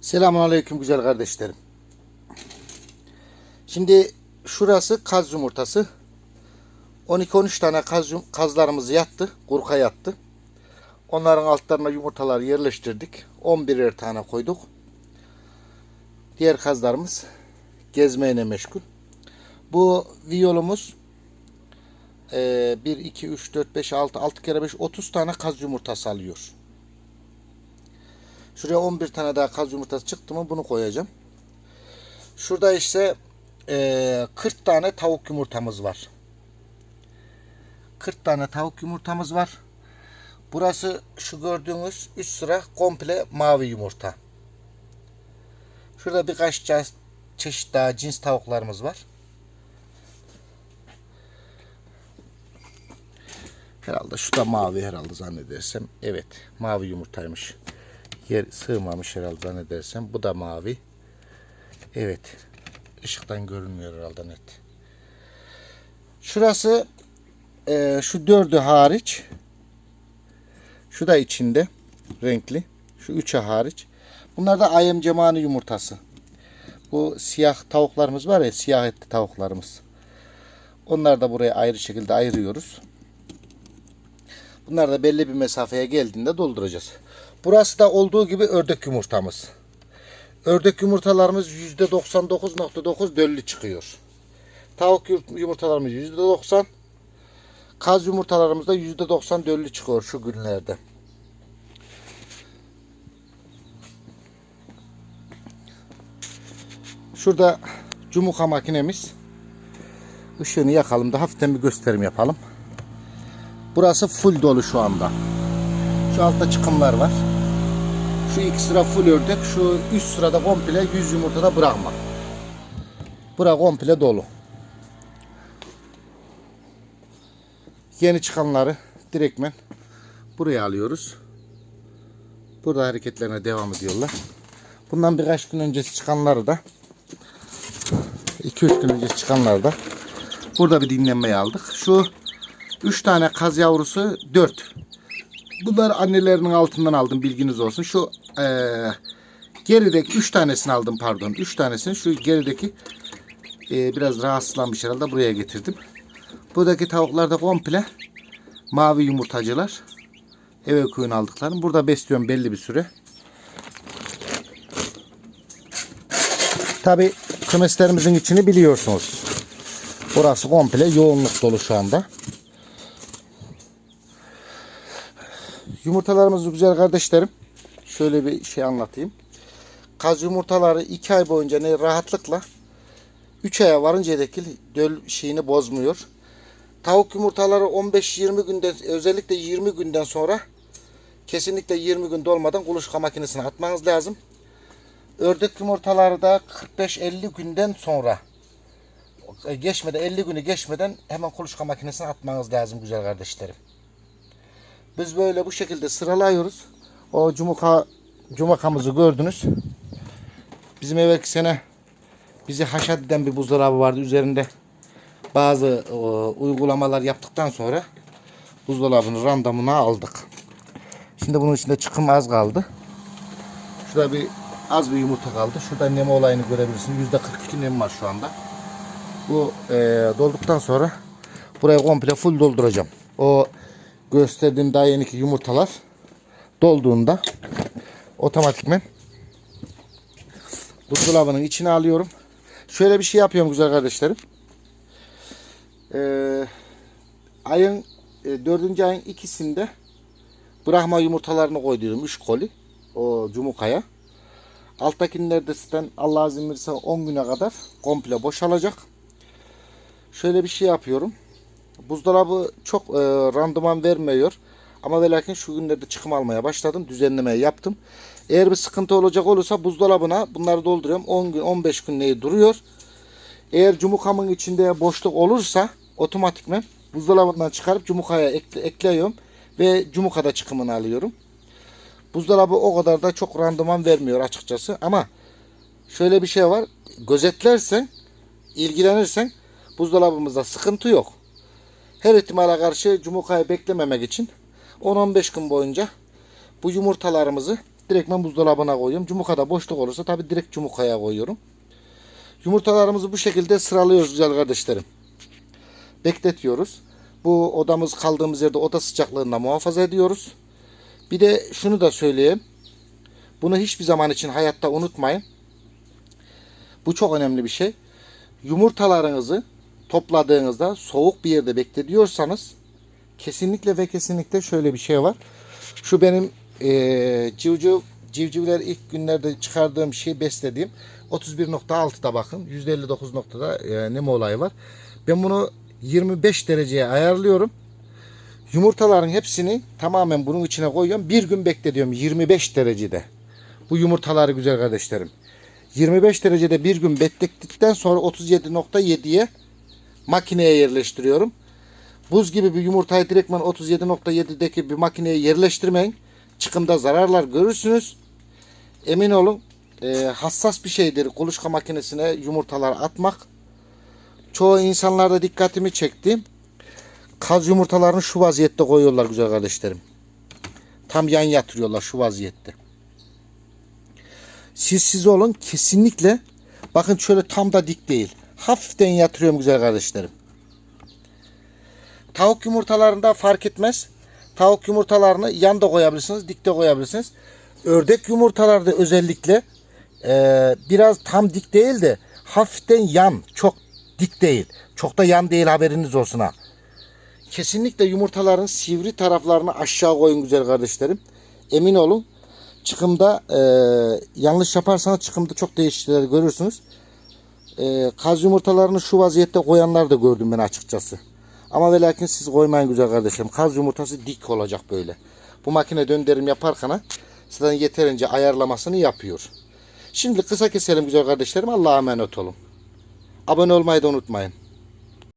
Selamun Aleyküm güzel kardeşlerim. Şimdi şurası kaz yumurtası. 12-13 tane kaz, kazlarımız yattı. Kurka yattı. Onların altlarına yumurtaları yerleştirdik. 11'er tane koyduk. Diğer kazlarımız gezmeyle meşgul. Bu viyolumuz eee, 1, 2, 3, 4, 5, 6, 6 kere 5, 30 tane kaz yumurtası alıyor. Şuraya 11 tane daha kaz yumurtası çıktı mı bunu koyacağım. Şurada işte eee 40 tane tavuk yumurtamız var. 40 tane tavuk yumurtamız var. Burası şu gördüğünüz üst sıra komple mavi yumurta. Şurada birkaç çeşit daha cins tavuklarımız var. Herhalde şu da mavi herhalde zannedersem. Evet mavi yumurtaymış. Yer sığmamış herhalde zannedersem. Bu da mavi. Evet. Işıktan görünmüyor herhalde net. Şurası eee, şu dördü hariç. Şu da içinde renkli. Şu üçü hariç. Bunlar da ayım cemani yumurtası. Bu siyah tavuklarımız var ya siyah etli tavuklarımız. Onları da buraya ayrı şekilde ayırıyoruz. Bunlar da belli bir mesafeye geldiğinde dolduracağız. Burası da olduğu gibi ördek yumurtamız. Ördek yumurtalarımız %99.9 döllü çıkıyor. Tavuk yum- yumurtalarımız %90. Kaz yumurtalarımız da %90 döllü çıkıyor şu günlerde. Şurada cumuka makinemiz. Işığını yakalım da hafiften bir gösterim yapalım. Burası full dolu şu anda. Şu altta çıkımlar var. Şu iki sıra full ördek. Şu üst sırada komple 100 yumurtada bırakma. Bura komple dolu. Yeni çıkanları direktmen buraya alıyoruz. Burada hareketlerine devam ediyorlar. Bundan birkaç gün öncesi çıkanları da 2-3 gün önce çıkanları da burada bir dinlenmeye aldık. Şu 3 tane kaz yavrusu 4. Bunları annelerinin altından aldım bilginiz olsun. Şu eee gerideki 3 tanesini aldım pardon. 3 tanesini şu gerideki eee, biraz rahatsızlanmış herhalde buraya getirdim. Buradaki tavuklar da komple mavi yumurtacılar. Eve koyun aldıklarım. Burada besliyorum belli bir süre. Tabi kümeslerimizin içini biliyorsunuz. Burası komple yoğunluk dolu şu anda. Yumurtalarımız güzel kardeşlerim. Şöyle bir şey anlatayım. Kaz yumurtaları 2 ay boyunca ne rahatlıkla 3 aya varıncaya dek döl şeyini bozmuyor. Tavuk yumurtaları 15-20 günden özellikle 20 günden sonra kesinlikle 20 gün dolmadan kuluçka makinesine atmanız lazım. Ördek yumurtaları da 45-50 günden sonra e, geçmeden 50 günü geçmeden hemen kuluçka makinesine atmanız lazım güzel kardeşlerim. Biz böyle bu şekilde sıralıyoruz. O cumuka cumakamızı gördünüz. Bizim evvelki sene bizi haşat eden bir buzdolabı vardı. Üzerinde bazı e, uygulamalar yaptıktan sonra buzdolabının randomuna aldık. Şimdi bunun içinde çıkım az kaldı. Şurada bir az bir yumurta kaldı. Şurada nem olayını görebilirsin. %42 nem var şu anda. Bu e, dolduktan sonra burayı komple full dolduracağım. O gösterdiğim daha yeniki yumurtalar dolduğunda otomatikmen buzdolabının içine alıyorum. Şöyle bir şey yapıyorum güzel kardeşlerim. Ee, ayın e, dördüncü ayın ikisinde bırakma yumurtalarını koydum 3 koli o cumukaya. Alttakiler de zaten Allah izin verirse 10 güne kadar komple boşalacak. Şöyle bir şey yapıyorum. Buzdolabı çok e, randıman vermiyor. Ama ve lakin şu günlerde çıkım almaya başladım. Düzenlemeyi yaptım. Eğer bir sıkıntı olacak olursa buzdolabına bunları dolduruyorum. 10 gün 15 gün neyi duruyor. Eğer cumukamın içinde boşluk olursa otomatikmen buzdolabından çıkarıp cumukaya ekle, ekliyorum ve cumukada çıkımını alıyorum. Buzdolabı o kadar da çok randıman vermiyor açıkçası ama şöyle bir şey var. Gözetlersen, ilgilenirsen buzdolabımızda sıkıntı yok. Her ihtimale karşı cumukayı beklememek için 10-15 gün boyunca bu yumurtalarımızı Direkt ben buzdolabına koyuyorum. Cumukada boşluk olursa tabi direkt cumukaya koyuyorum. Yumurtalarımızı bu şekilde sıralıyoruz güzel kardeşlerim. Bekletiyoruz. Bu odamız kaldığımız yerde oda sıcaklığında muhafaza ediyoruz. Bir de şunu da söyleyeyim. Bunu hiçbir zaman için hayatta unutmayın. Bu çok önemli bir şey. Yumurtalarınızı topladığınızda soğuk bir yerde bekletiyorsanız kesinlikle ve kesinlikle şöyle bir şey var. Şu benim eee civciv civcivler ilk günlerde çıkardığım şey beslediğim 31.6'da bakın %59.da e, nem olayı var. Ben bunu 25 dereceye ayarlıyorum. Yumurtaların hepsini tamamen bunun içine koyuyorum. Bir gün bekletiyorum 25 derecede. Bu yumurtaları güzel kardeşlerim. 25 derecede bir gün beklettikten sonra 37.7'ye makineye yerleştiriyorum. Buz gibi bir yumurtayı direktmen 37.7'deki bir makineye yerleştirmeyin. Çıkımda zararlar görürsünüz. Emin olun e, hassas bir şeydir kuluçka makinesine yumurtalar atmak. Çoğu insanlarda dikkatimi çekti. Kaz yumurtalarını şu vaziyette koyuyorlar güzel kardeşlerim. Tam yan yatırıyorlar şu vaziyette. Siz siz olun kesinlikle bakın şöyle tam da dik değil. Hafiften yatırıyorum güzel kardeşlerim. Tavuk yumurtalarında fark etmez. Tavuk yumurtalarını yan da koyabilirsiniz, dik de koyabilirsiniz. Ördek yumurtalarda özellikle eee, biraz tam dik değil de hafiften yan, çok dik değil. Çok da yan değil haberiniz olsun ha. Kesinlikle yumurtaların sivri taraflarını aşağı koyun güzel kardeşlerim. Emin olun çıkımda eee, yanlış yaparsanız çıkımda çok değişiklikler görürsünüz. Eee, kaz yumurtalarını şu vaziyette koyanlar da gördüm ben açıkçası. Ama ve lakin siz koymayın güzel kardeşlerim. Kaz yumurtası dik olacak böyle. Bu makine döndürüm yaparken zaten yeterince ayarlamasını yapıyor. Şimdi kısa keselim güzel kardeşlerim. Allah'a emanet olun. Abone olmayı da unutmayın.